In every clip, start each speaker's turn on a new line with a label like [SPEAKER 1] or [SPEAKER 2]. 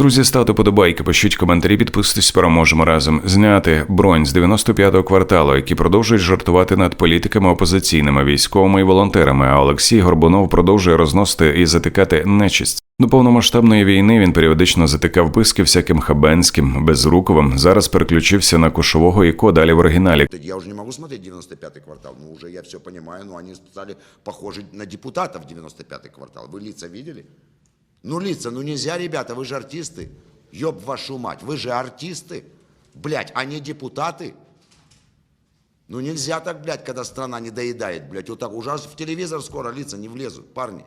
[SPEAKER 1] Друзі, ставте подобайки, пишіть коментарі, підписуйтесь, переможемо разом. Зняти бронь з 95-го кварталу, які продовжують жартувати над політиками опозиційними, військовими і волонтерами. А Олексій Горбунов продовжує розносити і затикати нечисть. До повномасштабної війни він періодично затикав писки всяким хабенським, безруковим. Зараз переключився на кошового і ко далі в оригіналі.
[SPEAKER 2] Я уже не могу смотреть 95-й квартал, ну уже я все понимаю, но они стали похожи на депутатов 95-й квартал. Вы лица видели? Ну лица, ну нельзя, ребята, вы же артисты. Ёб вашу мать, вы же артисты. Блять, а не депутаты. Ну нельзя так, блядь, когда страна не доедает, блядь. Вот так уже в телевизор скоро лица не влезут, парни.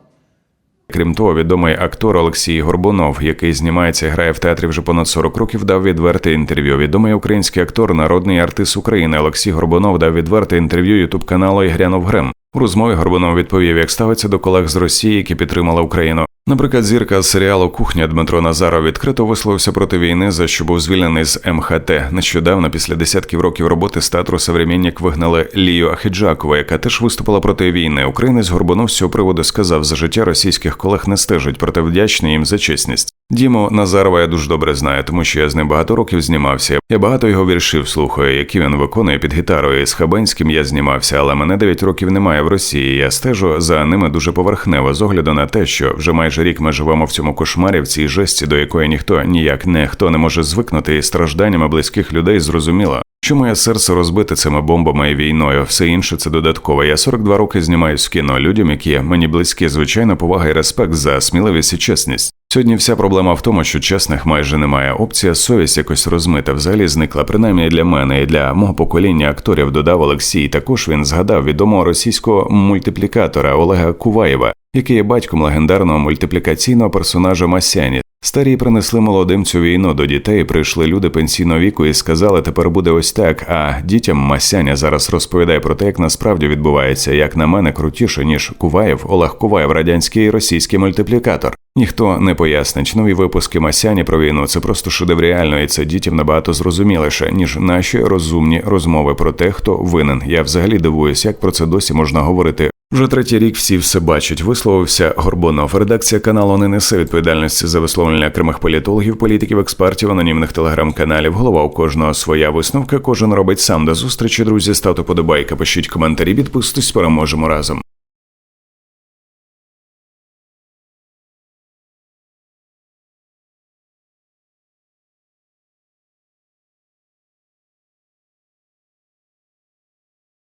[SPEAKER 1] Крім того, відомий актор Олексій Горбунов, який знімається і грає в театрі вже понад 40 років, дав відверте інтерв'ю. Відомий український актор, народний артист України Олексій Горбунов дав відверте інтерв'ю ютуб каналу Ігрянув Грем. У розмові Горбунов відповів, як ставиться до колег з Росії, які підтримали Україну. Наприклад, зірка з серіалу Кухня Дмитро Назаров відкрито висловився проти війни, за що був звільнений з МХТ. Нещодавно, після десятків років роботи з театру «Современник» вигнали Лію Ахіджакову, яка теж виступила проти війни. Українець Горбунов з цього приводу сказав, за життя російських колег не стежить, проте вдячний їм за чесність. Діму Назарова я дуже добре знаю, тому що я з ним багато років знімався. Я багато його віршів слухаю, які він виконує під гітарою. З Хабенським я знімався, але мене 9 років немає в Росії. Я стежу за ними дуже поверхнево, з огляду на те, що вже майже рік ми живемо в цьому кошмарі, в цій жесті, до якої ніхто ніяк не хто не може звикнути, і стражданнями близьких людей зрозуміло. Що моє серце розбите цими бомбами і війною, все інше це додатково. Я 42 роки знімаюсь в кіно людям, які мені близькі, звичайно, повага і респект за сміливість і чесність. Сьогодні вся проблема в тому, що чесних майже немає. Опція совість якось розмита взагалі зникла, принаймні для мене і для мого покоління акторів додав Олексій. Також він згадав відомого російського мультиплікатора Олега Куваєва, який є батьком легендарного мультиплікаційного персонажа Масяні. Старі принесли молодим цю війну до дітей. Прийшли люди пенсійного віку і сказали, тепер буде ось так. А дітям Масяня зараз розповідає про те, як насправді відбувається, як на мене крутіше ніж Куваєв, Олег Куваєв, радянський і російський мультиплікатор. Ніхто не пояснить нові випуски Масяні про війну. Це просто шедевр реально, і це дітям набагато зрозуміліше ніж наші розумні розмови про те, хто винен. Я взагалі дивуюсь, як про це досі можна говорити. Вже третій рік всі все бачать. Висловився Горбунов. Редакція каналу не несе відповідальності за висловлення окремих політологів, політиків, експертів, анонімних телеграм-каналів. Голова у кожного своя висновка. Кожен робить сам до зустрічі. Друзі, ставте подобайка, пишіть коментарі, підписуйтесь, переможемо разом.